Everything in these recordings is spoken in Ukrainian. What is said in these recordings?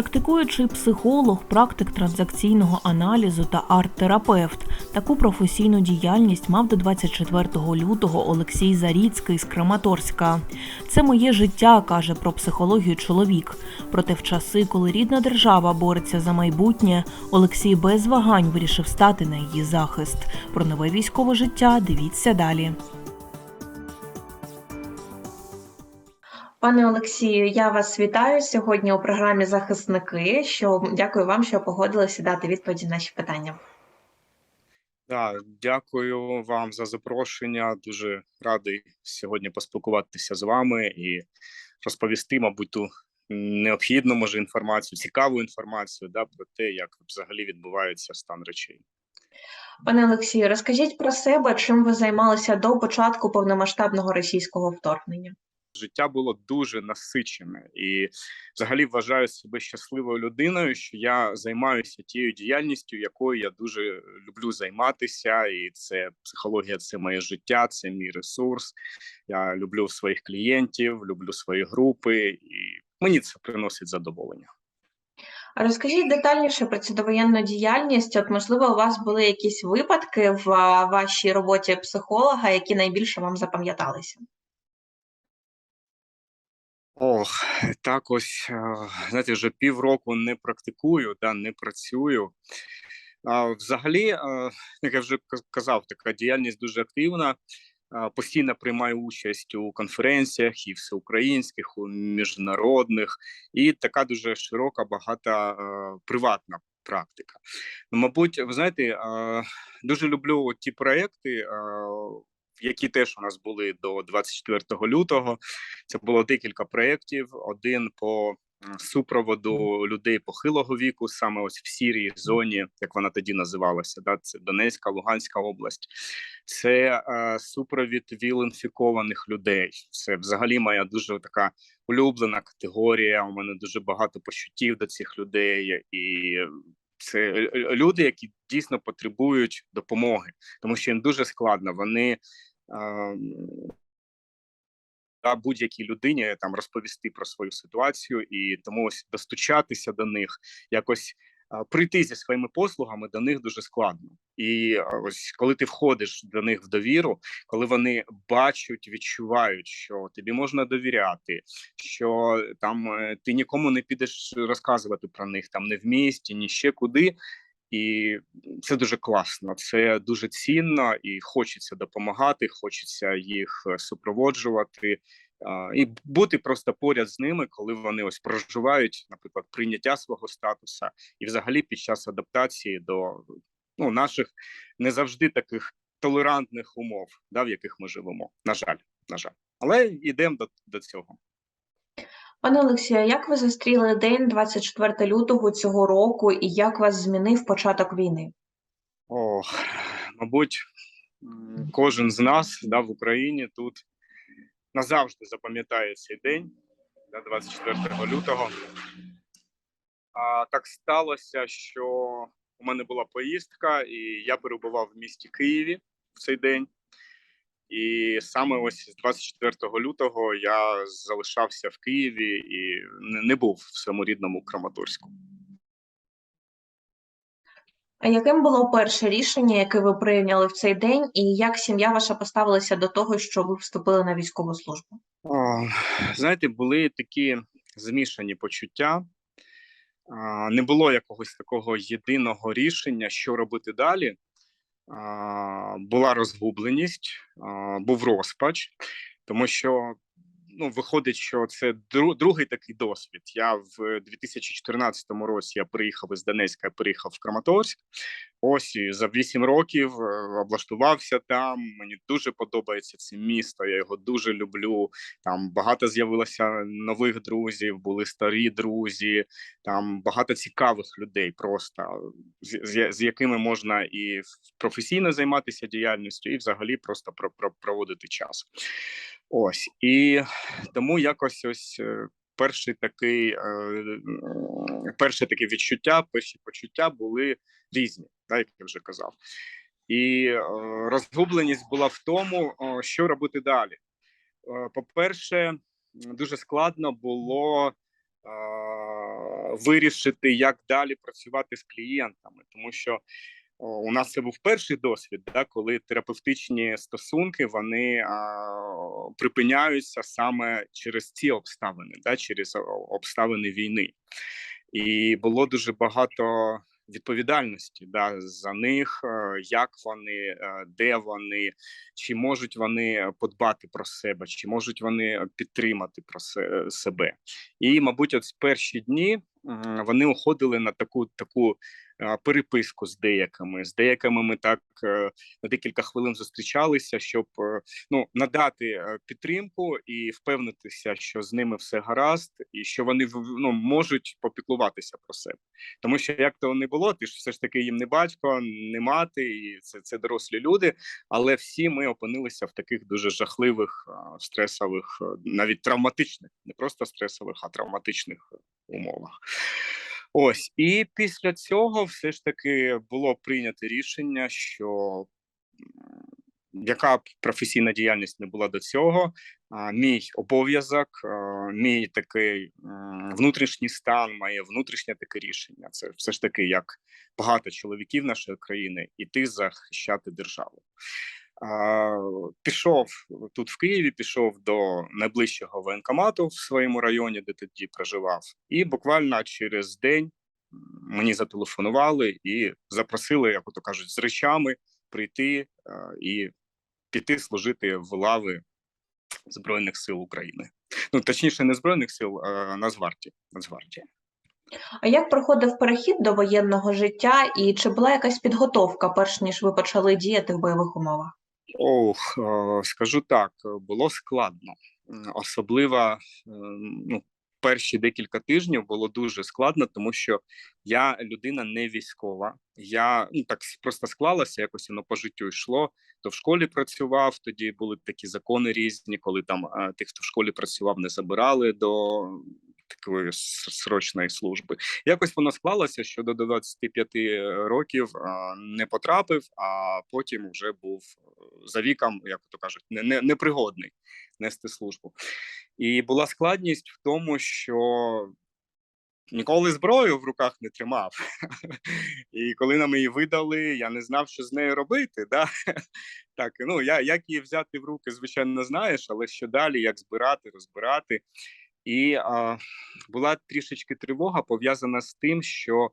Практикуючий психолог, практик транзакційного аналізу та арт-терапевт. Таку професійну діяльність мав до 24 лютого Олексій Заріцький з Краматорська. Це моє життя, каже про психологію чоловік. Проте в часи, коли рідна держава бореться за майбутнє, Олексій без вагань вирішив стати на її захист. Про нове військове життя дивіться далі. Пане Олексію, я вас вітаю сьогодні у програмі Захисники. Що дякую вам, що погодилися дати відповіді на наші питання. Да, дякую вам за запрошення. Дуже радий сьогодні поспілкуватися з вами і розповісти, мабуть, ту необхідну може інформацію, цікаву інформацію да, про те, як взагалі відбувається стан речей. Пане Олексію, розкажіть про себе, чим ви займалися до початку повномасштабного російського вторгнення. Життя було дуже насичене і взагалі вважаю себе щасливою людиною, що я займаюся тією діяльністю, якою я дуже люблю займатися, і це психологія, це моє життя, це мій ресурс. Я люблю своїх клієнтів, люблю свої групи, і мені це приносить задоволення. Розкажіть детальніше про цю довоєнну діяльність. От, можливо, у вас були якісь випадки в вашій роботі психолога, які найбільше вам запам'яталися? Ох, так ось е, знаєте, вже півроку не практикую, да, не працюю. Взагалі, е, як я вже казав, така діяльність дуже активна. Постійно приймаю участь у конференціях і всеукраїнських, і міжнародних, і така дуже широка, багата е, приватна практика. Мабуть, ви знаєте, дуже люблю ті проекти, які теж у нас були до 24 лютого. Це було декілька проєктів. Один по супроводу людей похилого віку, саме ось в сірій зоні, як вона тоді називалася. Да, це Донецька, Луганська область. Це е, супровід віл-інфікованих людей. Це взагалі моя дуже така улюблена категорія. У мене дуже багато почуттів до цих людей, і це люди, які дійсно потребують допомоги, тому що їм дуже складно. Вони та будь-якій людині там розповісти про свою ситуацію, і тому ось достучатися до них, якось прийти зі своїми послугами до них дуже складно. І ось коли ти входиш до них в довіру, коли вони бачать, відчувають, що тобі можна довіряти, що там е, ти нікому не підеш розказувати про них там не в місті, ні ще куди. І це дуже класно, це дуже цінно, і хочеться допомагати, хочеться їх е, супроводжувати і бути просто поряд з ними, коли вони ось проживають, наприклад, прийняття свого статуса, і взагалі під час адаптації до ну, наших не завжди таких толерантних умов, да, в яких ми живемо. На жаль, на жаль, але йдемо до, до цього. Пане Олексію, як ви зустріли день 24 лютого цього року і як вас змінив початок війни? Ох, мабуть, кожен з нас да, в Україні тут назавжди запам'ятає цей день, да, 24 лютого. А так сталося, що у мене була поїздка, і я перебував в місті Києві в цей день. І саме ось з 24 лютого я залишався в Києві і не, був в своєму рідному Краматорську. А яким було перше рішення, яке ви прийняли в цей день, і як сім'я ваша поставилася до того, що ви вступили на військову службу? О, знаєте, були такі змішані почуття. Не було якогось такого єдиного рішення, що робити далі. Була розгубленість, був розпач, тому що ну, виходить, що це дру- другий такий досвід. Я в 2014 році я приїхав із Донецька, я приїхав в Краматорськ. Ось і за 8 років е, облаштувався там. Мені дуже подобається це місто. Я його дуже люблю. Там багато з'явилося нових друзів, були старі друзі, там багато цікавих людей, просто з, з, якими можна і професійно займатися діяльністю, і взагалі просто про, про, проводити час. Ось і тому якось ось е, перший такий, е, перше таке відчуття, перші почуття були різні, так, як я вже казав. І е, розгубленість була в тому, що робити далі. По-перше, дуже складно було вирішити, як далі працювати з клієнтами, тому що у нас це був перший досвід, да, коли терапевтичні стосунки вони а, припиняються саме через ці обставини, да, через обставини війни. І було дуже багато відповідальності да, за них, е, як вони, е, де вони, чи можуть вони подбати про себе, чи можуть вони підтримати про се- себе. І, мабуть, от з перші дні вони уходили на таку таку переписку з деякими. З деякими ми так е, на декілька хвилин зустрічалися, щоб е, ну надати е, підтримку і впевнитися, що з ними все гаразд, і що вони ну, можуть попіклуватися про себе. Тому що як то не було, ти ж все ж таки їм не батько, не мати, і це, це дорослі люди. Але всі ми опинилися в таких дуже жахливих, стресових, навіть травматичних, не просто стресових, а травматичних умовах. Ось і після цього все ж таки було прийнято рішення, що яка б професійна діяльність не була до цього, мій обов'язок, мій такий внутрішній стан, моє внутрішнє таке рішення. Це все ж таки як багато чоловіків нашої країни, іти захищати державу. Пішов тут в Києві, пішов до найближчого воєнкомату в своєму районі, де тоді проживав, і буквально через день мені зателефонували і запросили, як ото кажуть, з речами прийти і піти служити в лави Збройних сил України. Ну точніше, не збройних сил, а Нацгвардії. Нацгвардії. А як проходив перехід до воєнного життя, і чи була якась підготовка, перш ніж ви почали діяти в бойових умовах? Ох, е, скажу так, е, було складно. Особливо е, ну, перші декілька тижнів було дуже складно, тому що я людина не військова. Я ну так просто склалося, якось воно по життю йшло. То в школі працював, тоді були такі закони різні, коли там тих, хто в школі працював, не забирали до такої срочної служби. Якось воно склалося, що до 25 років е, не потрапив, а потім вже був е, за віком, як то кажуть, не, не, непригодний нести службу. І була складність в тому, що ніколи зброю в руках не тримав. І коли нам її видали, я не знав, що з нею робити. Да? Так, ну я як її взяти в руки, звичайно, знаєш, але що далі, як збирати, розбирати. І а, була трішечки тривога пов'язана з тим, що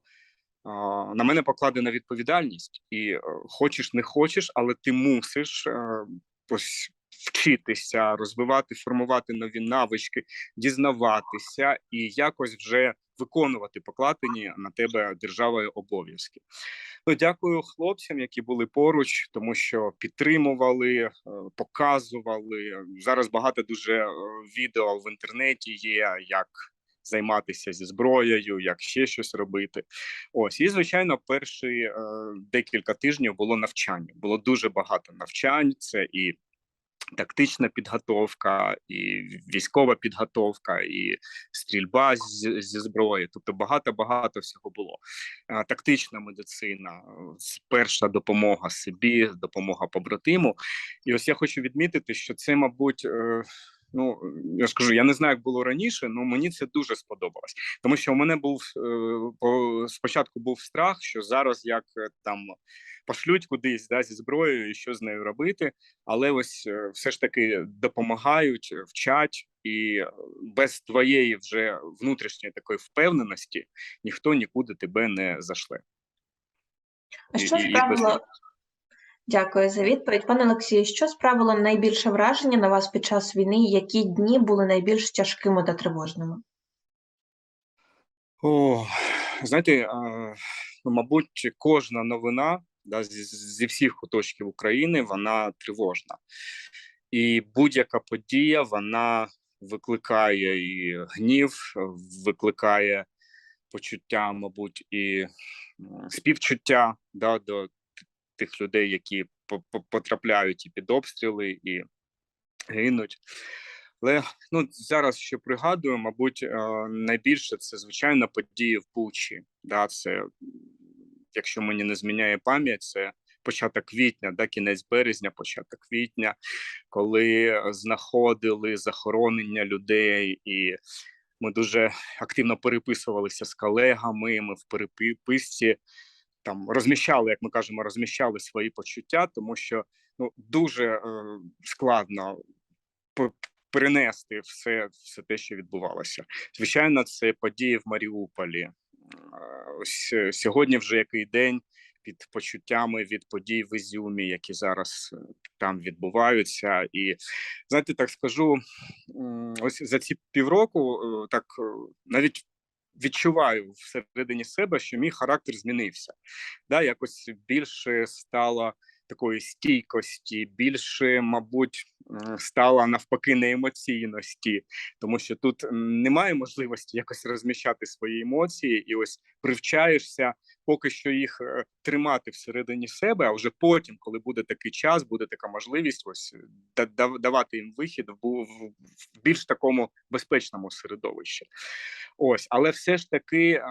а, на мене покладена відповідальність, і а, хочеш не хочеш, але ти мусиш а, ось вчитися, розвивати, формувати нові навички, дізнаватися і якось вже виконувати покладені на тебе державою обов'язки. Ну, дякую хлопцям, які були поруч, тому що підтримували, е, показували. Зараз багато дуже е, відео в інтернеті є, як займатися зі зброєю, як ще щось робити. Ось і звичайно, перші е, декілька тижнів було навчання. Було дуже багато навчань. Це і тактична підготовка, і військова підготовка, і стрільба зі зброї. Тобто багато багато всього було. Е, Тактична медицина, е, перша допомога собі, допомога побратиму. І ось я хочу відмітити, що це, мабуть. Ну, я ж кажу, я не знаю, як було раніше, але мені це дуже сподобалось. Тому що у мене був е, спочатку був страх, що зараз як е, там пошлють кудись да, зі зброєю і що з нею робити. Але ось е, все ж таки допомагають, вчать, і без твоєї вже внутрішньої такої впевненості ніхто нікуди тебе не зашле. А що справило? Дякую за відповідь. Пане Олексію, що справило найбільше враження на вас під час війни? Які дні були найбільш тяжкими та тривожними? О, знаєте, ну, мабуть, кожна новина да, зі, всіх куточків України вона тривожна. І будь-яка подія вона викликає і гнів, викликає почуття, мабуть, і співчуття да, до тих людей, які по- по- потрапляють і під обстріли, і гинуть. Але ну зараз що пригадую, мабуть, е, найбільше це звичайно події в Бучі. Да, це якщо мені не зміняє пам'ять, це початок квітня, да, кінець березня, початок квітня, коли знаходили захоронення людей, і Ми дуже активно переписувалися з колегами. Ми в переписці там розміщали, як ми кажемо, розміщали свої почуття, тому що ну дуже е, складно перенести все, все те, що відбувалося. Звичайно, це події в Маріуполі. Ось е, сьогодні вже який день під почуттями від подій в Ізюмі, які зараз е, там відбуваються. І знаєте, так скажу, ось за ці півроку е, так навіть відчуваю всередині себе, що мій характер змінився. Да, якось більше стало такої стійкості, більше, мабуть, м, стало навпаки неемоційності, тому що тут немає можливості якось розміщати свої емоції, і ось привчаєшся поки що їх е, тримати всередині себе, а вже потім, коли буде такий час, буде така можливість, ось да- давати їм вихід в, більш такому безпечному середовищі. Ось, але все ж таки е,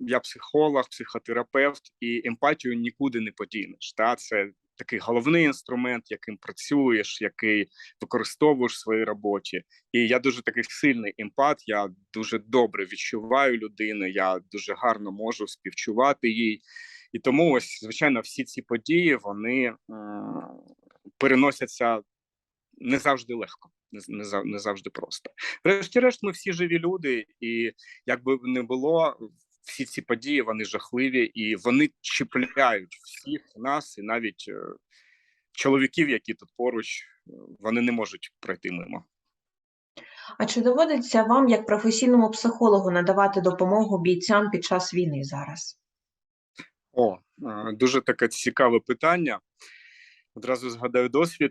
я психолог, психотерапевт, і емпатію нікуди не подінеш. Та це такий головний інструмент, яким працюєш, який використовуєш в своїй роботі. І я дуже такий сильний емпат. Я дуже добре відчуваю людину. Я дуже гарно можу співчувати їй. І тому, ось, звичайно, всі ці події вони переносяться не завжди легко, не завжди просто. Врешті-решт, ми всі живі люди, і як би не було, всі ці події вони жахливі і вони чіпляють всіх нас, і навіть е, чоловіків, які тут поруч, е, вони не можуть пройти мимо. А чи доводиться вам, як професійному психологу, надавати допомогу бійцям під час війни зараз? О, е, дуже таке цікаве питання. Одразу згадаю досвід.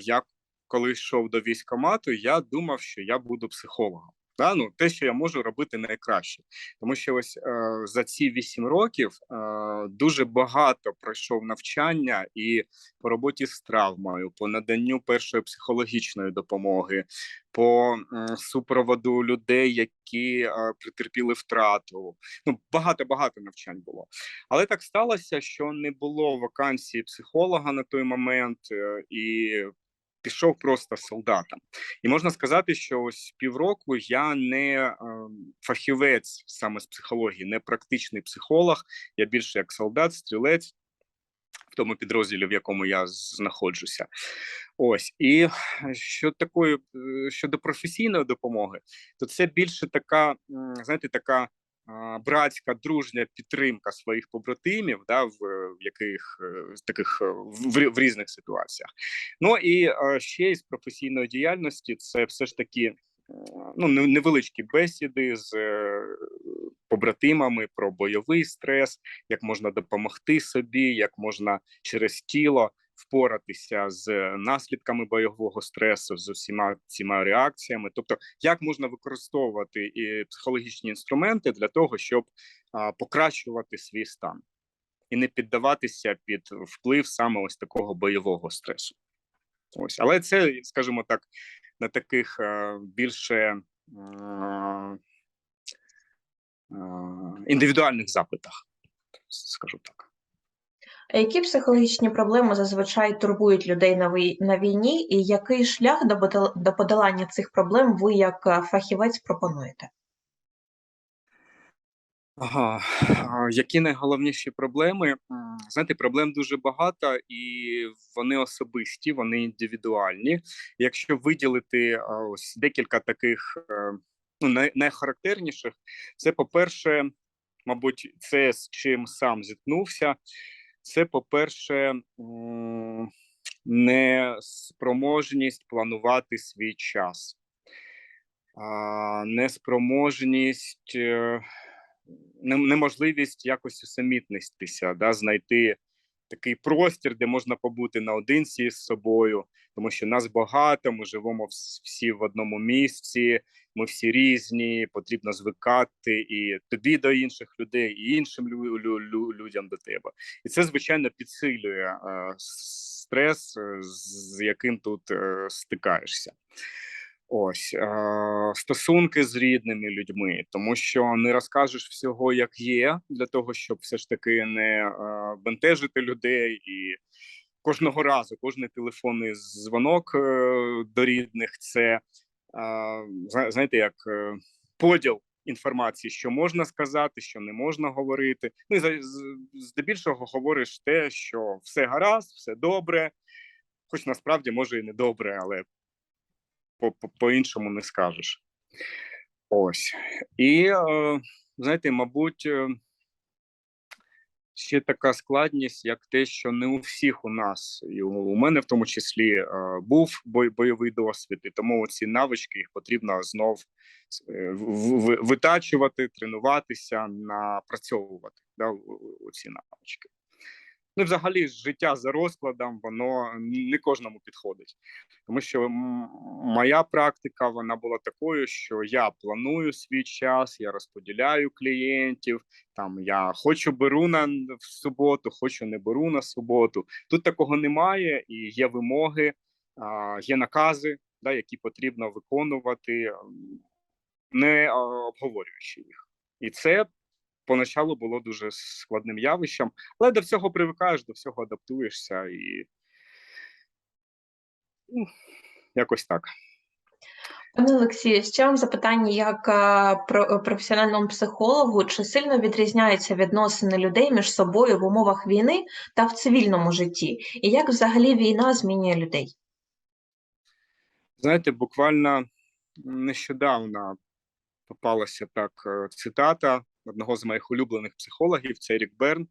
Я коли йшов до військкомату, я думав, що я буду психологом. Да? Ну, те, що я можу робити найкраще, тому що ось е, за ці вісім років е, дуже багато пройшов навчання і по роботі з травмою, по наданню першої психологічної допомоги, по м, супроводу людей, які е, претерпіли втрату. Ну багато багато навчань було. Але так сталося, що не було вакансії психолога на той момент, е, і пішов просто солдатом. І можна сказати, що ось півроку я не е, фахівець саме з психології, не практичний психолог. Я більше як солдат, стрілець в тому підрозділі, в якому я знаходжуся. Ось і що такої е, щодо професійної допомоги, то це більше така, знаєте, така братська дружня підтримка своїх побратимів, да, в е, яких е, таких е, в, в різних ситуаціях. Ну і ще із професійної діяльності це все ж таки. Ну, невеличкі бесіди з побратимами про бойовий стрес, як можна допомогти собі, як можна через тіло впоратися з наслідками бойового стресу, з усіма цими реакціями. Тобто, як можна використовувати і психологічні інструменти для того, щоб а, покращувати свій стан і не піддаватися під вплив саме ось такого бойового стресу. Ось, але це, скажімо так, на таких е, більше е, е, індивідуальних запитах, скажу так. Які психологічні проблеми зазвичай турбують людей на війні, і який шлях до подолання цих проблем ви як е, фахівець пропонуєте? Ага, які найголовніші проблеми? Знаєте, проблем дуже багато, і вони особисті, вони індивідуальні. Якщо виділити ось декілька таких е, ну, найхарактерніших, це, по-перше, мабуть, це з чим сам зіткнувся. Це, по-перше, неспроможність планувати свій час, неспроможність. е, неможливість якось усамітнитися, да, знайти такий простір, де можна побути наодинці з собою, тому що нас багато, ми живемо всі в одному місці, ми всі різні, потрібно звикати і тобі до інших людей, і іншим лю- лю- лю- людям до тебе. І це, звичайно, підсилює е, стрес, е, з яким тут е, стикаєшся. Ось е, стосунки з рідними людьми, тому що не розкажеш всього, як є, для того, щоб все ж таки не е, бентежити людей і кожного разу, кожний телефонний дзвонок е, до рідних це а, знаєте, як е, поділ інформації, що можна сказати, що не можна говорити. Ну і здебільшого говориш те, що все гаразд, все добре, хоч насправді може і не добре, але по- по- по-іншому не скажеш. Ось. І е, знаєте, мабуть, е, ще така складність, як те, що не у всіх у нас, і у, мене в тому числі е, був бой, бойовий досвід, і тому ці навички їх потрібно знов витачувати, тренуватися, напрацьовувати да, ці навички. Ну, взагалі, життя за розкладом, воно не кожному підходить. Тому що моя практика вона була такою, що я планую свій час, я розподіляю клієнтів. Там я хочу беру на в суботу, хочу не беру на суботу. Тут такого немає, і є вимоги, є накази, да, які потрібно виконувати, не обговорюючи їх. І це поначалу було дуже складним явищем, але до всього привикаєш, до всього адаптуєшся і ну, якось так. Пане Олексію, ще вам запитання як е, про професіональному психологу, чи сильно відрізняються відносини людей між собою в умовах війни та в цивільному житті? І як взагалі війна змінює людей? Знаєте, буквально нещодавно попалася так е, цитата одного з моїх улюблених психологів, це Ерік Берн,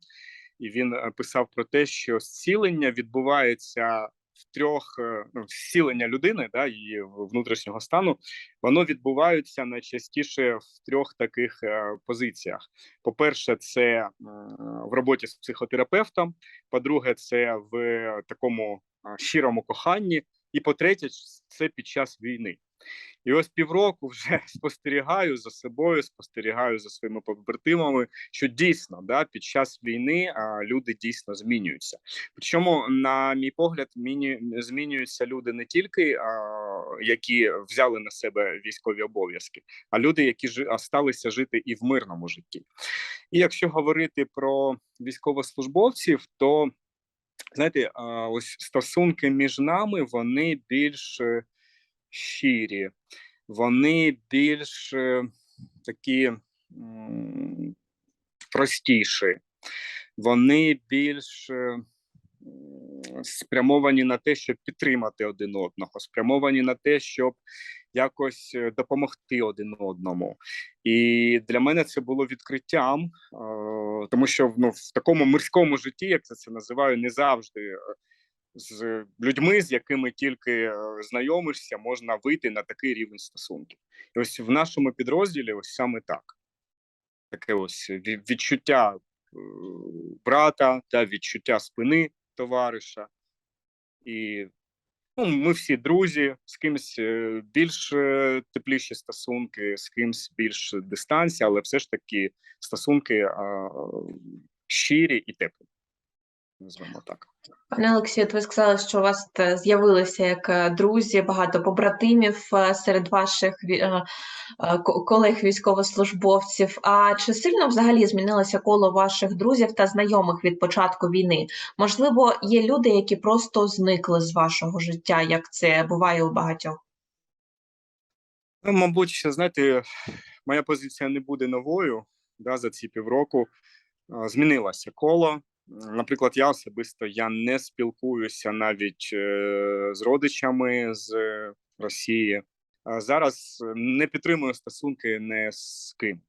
і він е, писав про те, що зцілення відбувається в трьох е, ну, зцілення людини, да, її внутрішнього стану, воно відбувається найчастіше в трьох таких е, позиціях. По-перше, це в роботі з психотерапевтом. По-друге, це в такому щирому коханні. І по-третє, це під час війни. І ось півроку вже спостерігаю за собою, спостерігаю за своїми побратимами, що дійсно да, під час війни а, люди дійсно змінюються. Причому, на мій погляд, міні, змінюються люди не тільки а, які взяли на себе військові обов'язки, а люди, які а, сталися жити і в мирному житті. І якщо говорити про військовослужбовців, то знаєте, ось стосунки між нами вони більш е, щирі, вони більш е, такі простіші, вони більш е, спрямовані на те, щоб підтримати один одного, спрямовані на те, щоб якось е, допомогти один одному. І для мене це було відкриттям, тому що ну, в такому мирському житті, як це, це називаю, не завжди. З людьми, з якими тільки е, знайомишся, можна вийти на такий рівень стосунків. І ось в нашому підрозділі, ось саме так. Таке ось відчуття е, брата та відчуття спини товариша. І ну, ми всі друзі, з кимось е, більш тепліші стосунки, з кимось більш дистанція, але все ж таки стосунки а, щирі і теплі. Назвемо так. Пане Олексію, ви сказали, що у вас е, з'явилися як е, друзі, багато побратимів е, серед ваших колег військовослужбовців. А чи сильно взагалі змінилося коло ваших друзів та знайомих від початку війни? Можливо, є люди, які просто зникли з вашого життя, як це буває у багатьох? Ну, мабуть, ще, знаєте, моя позиція не буде новою да, за ці півроку. Змінилося коло. Наприклад, я особисто я не спілкуюся навіть е, з родичами з Росії. Зараз е, не підтримую стосунки не з ким.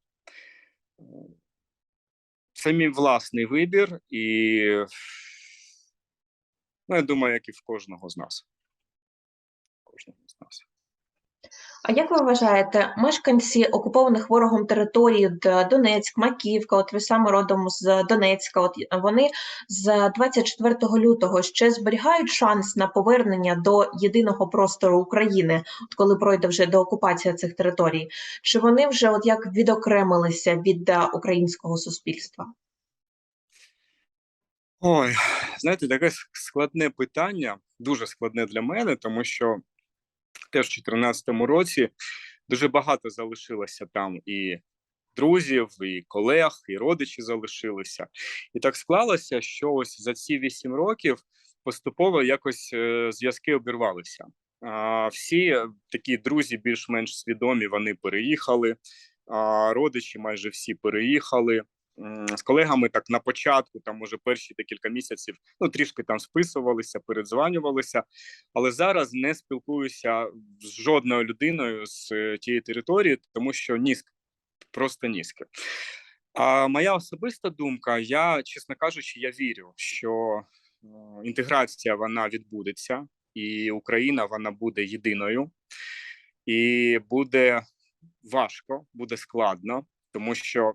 Це мій власний вибір, і ну, я думаю, як і в кожного з нас. Кожного з нас. А як ви вважаєте, мешканці окупованих ворогом територій Донецьк, Макіївка, от ви саме родом з Донецька, от вони з 24 лютого ще зберігають шанс на повернення до єдиного простору України, от коли пройде вже деокупація цих територій? Чи вони вже от як відокремилися від е, українського суспільства? Ой, знаєте, таке складне питання, дуже складне для мене, тому що теж в 2014 році дуже багато залишилося там і друзів, і колег, і родичі залишилися. І так склалося, що ось за ці вісім років поступово якось е, зв'язки обірвалися. Всі е, такі друзі, більш-менш свідомі, вони переїхали. Родичі майже всі переїхали. З колегами так на початку, там може перші декілька місяців, ну трішки там списувалися, передзванювалися, але зараз не спілкуюся з жодною людиною з е, тієї території, тому що низько, просто низько. А моя особиста думка, я, чесно кажучи, я вірю, що е, інтеграція вона відбудеться, і Україна вона буде єдиною, і буде важко, буде складно, тому що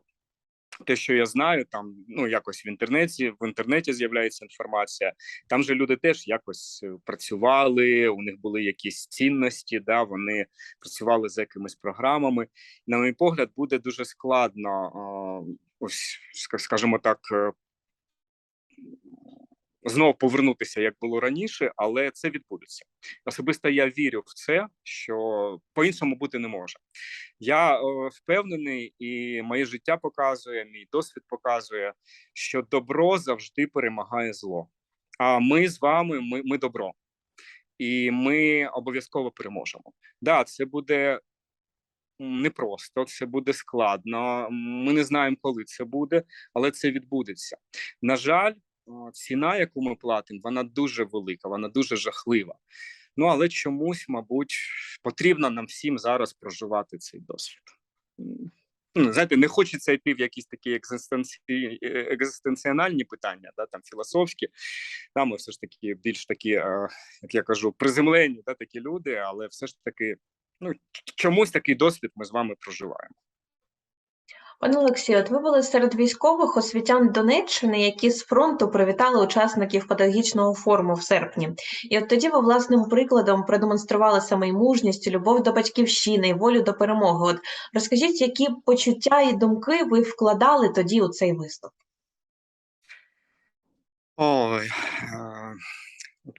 те, що я знаю, там ну якось в інтернеті в інтернеті з'являється інформація. Там же люди теж якось е, працювали, у них були якісь цінності, да вони працювали за якимись програмами. На мій погляд, буде дуже складно, ось ска- скажімо так, е, знов повернутися, як було раніше, але це відбудеться. Особисто я вірю в це, що по-іншому бути не може. Я е, впевнений, і моє життя показує, мій досвід показує, що добро завжди перемагає зло. А ми з вами, ми, ми добро, і ми обов'язково переможемо. Да, це буде непросто, це буде складно. Ми не знаємо, коли це буде, але це відбудеться. На жаль, ціна, яку ми платимо, вона дуже велика, вона дуже жахлива. Ну але чомусь, мабуть, потрібно нам всім зараз проживати цей досвід. Ну, знаєте, не хочеться йти в якісь такі екзистенці... екзистенціональні питання, да, там філософські. Там ми все ж таки більш такі, е, як я кажу, приземлені, да, такі люди, але все ж таки, ну чомусь такий досвід ми з вами проживаємо. Пане Олексію, от ви були серед військових освітян Донеччини, які з фронту привітали учасників педагогічного форуму в серпні. І от тоді ви власним прикладом продемонстрували саме і любов до батьківщини, і волю до перемоги. От розкажіть, які почуття і думки ви вкладали тоді у цей виступ? Ой, е,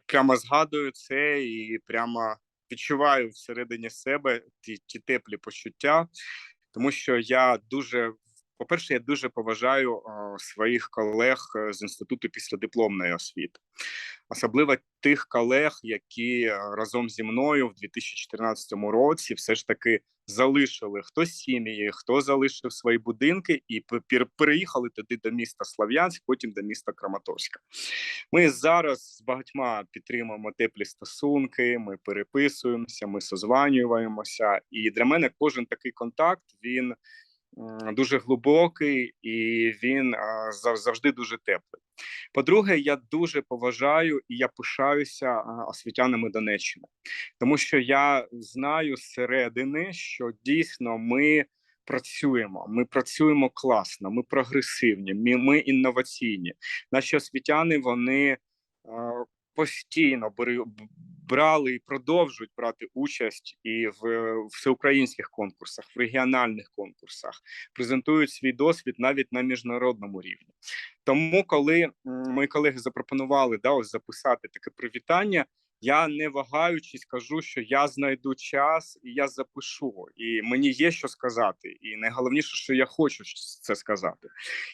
прямо згадую це і прямо відчуваю всередині себе ті, ті теплі почуття, тому що я дуже, по-перше, я дуже поважаю своїх колег е, з інституту післядипломної освіти, особливо тих колег, які е, разом зі мною в 2014 році все ж таки залишили хто сім'ї, хто залишив свої будинки і пе- переїхали туди до міста Слов'янськ, потім до міста Краматорська. Ми зараз з багатьма підтримуємо теплі стосунки, ми переписуємося, ми созванюємося. І для мене кожен такий контакт він дуже глибокий і він завжди дуже теплий. По-друге, я дуже поважаю і я пишаюся освітянами Донеччини, тому що я знаю зсередини, що дійсно ми працюємо. Ми працюємо класно, ми прогресивні, ми, інноваційні. Наші освітяни вони постійно брали і продовжують брати участь і в всеукраїнських конкурсах, в регіональних конкурсах, презентують свій досвід навіть на міжнародному рівні. Тому, коли мої колеги запропонували да, ось записати таке привітання, я не вагаючись кажу, що я знайду час і я запишу, і мені є що сказати. І найголовніше, що я хочу це сказати.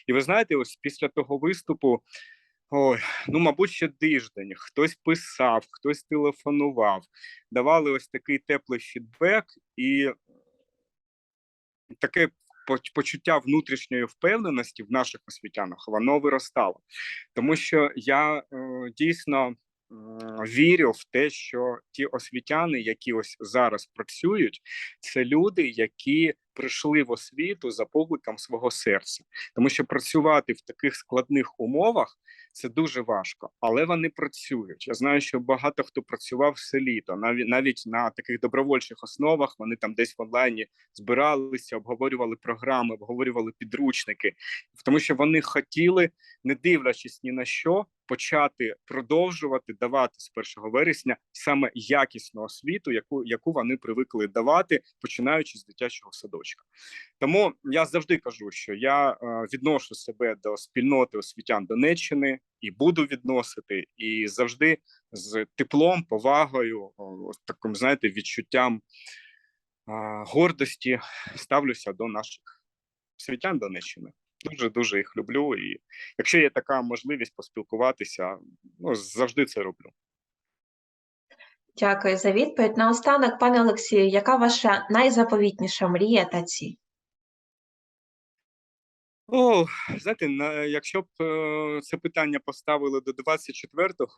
І ви знаєте, ось після того виступу. Ой, ну мабуть, ще тиждень. Хтось писав, хтось телефонував, давали ось такий теплий фідбек, і таке почуття внутрішньої впевненості в наших освітянах воно виростало. Тому що я е, дійсно вірю в те, що ті освітяни, які ось зараз працюють, це люди, які прийшли в освіту за покликом свого серця, тому що працювати в таких складних умовах це дуже важко, але вони працюють. Я знаю, що багато хто працював все літо, навіть навіть на таких добровольчих основах. Вони там десь в онлайні збиралися, обговорювали програми, обговорювали підручники, тому що вони хотіли, не дивлячись ні на що, почати продовжувати давати з 1 вересня саме якісну освіту, яку яку вони привикли давати, починаючи з дитячого садочка. Тому я завжди кажу, що я е, відношу себе до спільноти освітян Донеччини і буду відносити, і завжди з теплом, повагою, таким, знаєте, відчуттям гордості ставлюся до наших освітян Донеччини. Дуже дуже їх люблю. І якщо є така можливість поспілкуватися, ну завжди це роблю. Дякую за відповідь. Наостанок, пане Олексію, яка ваша найзаповітніша мрія та ціль? О, знаєте, на, якщо б е, це питання поставили до 24 лютого,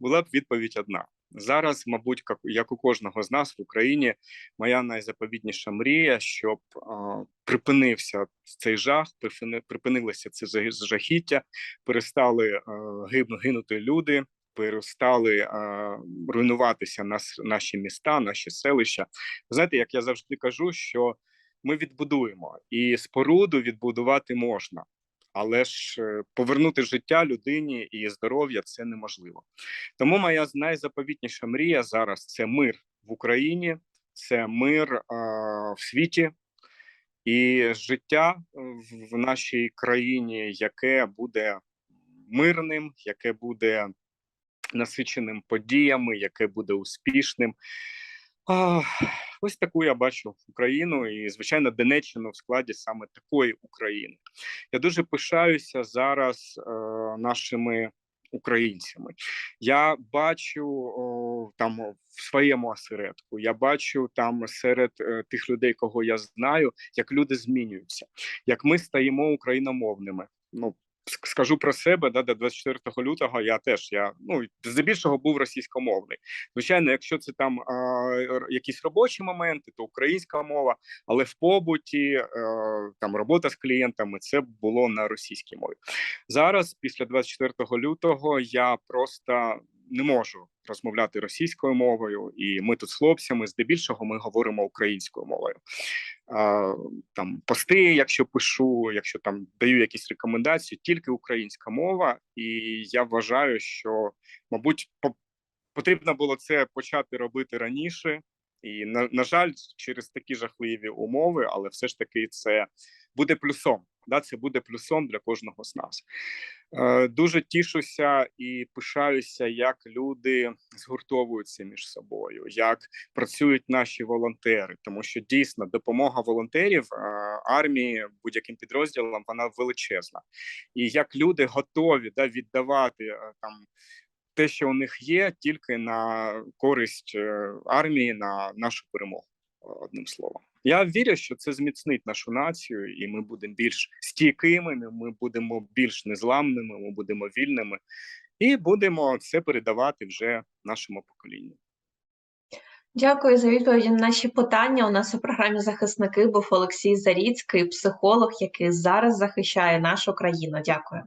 була б відповідь одна. Зараз, мабуть, як, у кожного з нас в Україні, моя найзаповітніша мрія, щоб е, припинився цей жах, припини, припинилося це жа- жахіття, перестали е, гинути люди, перестали е, руйнуватися нас, наші міста, наші селища. Знаєте, як я завжди кажу, що ми відбудуємо і споруду відбудувати можна, але ж е, повернути життя людині і здоров'я це неможливо. Тому моя найзаповітніша мрія зараз це мир в Україні, це мир е, в світі і життя в- в нашій країні, яке буде мирним, яке буде насиченим подіями, яке буде успішним. А, ось таку я бачу Україну і, звичайно, Донеччину в складі саме такої України. Я дуже пишаюся зараз е, нашими українцями. Я бачу о, там в своєму осередку, я бачу там серед е, тих людей, кого я знаю, як люди змінюються, як ми стаємо україномовними. Ну, скажу про себе, да, до 24 лютого я теж я ну здебільшого був російськомовний. Звичайно, якщо це там а, якісь робочі моменти, то українська мова, але в побуті е, там робота з клієнтами це було на російській мові. Зараз, після 24 лютого, я просто не можу розмовляти російською мовою, і ми тут з хлопцями здебільшого ми говоримо українською мовою. А, там пости, якщо пишу, якщо там даю якісь рекомендації, тільки українська мова, і я вважаю, що мабуть по- потрібно було це почати робити раніше. І на, на жаль, через такі жахливі умови, але все ж таки це буде плюсом. Да, це буде плюсом для кожного з нас. Е, дуже тішуся і пишаюся, як люди згуртовуються між собою, як працюють наші волонтери, тому що дійсно допомога волонтерів е, армії будь-яким підрозділам вона величезна, і як люди готові да, віддавати е, там те, що у них є, тільки на користь е, армії, на нашу перемогу. Одним словом, я вірю, що це зміцнить нашу націю, і ми будемо більш стійкими. Ми будемо більш незламними, ми будемо вільними, і будемо це передавати вже нашому поколінню. Дякую за відповіді на наші питання. У нас у програмі захисники був Олексій Заріцький, психолог, який зараз захищає нашу країну. Дякую.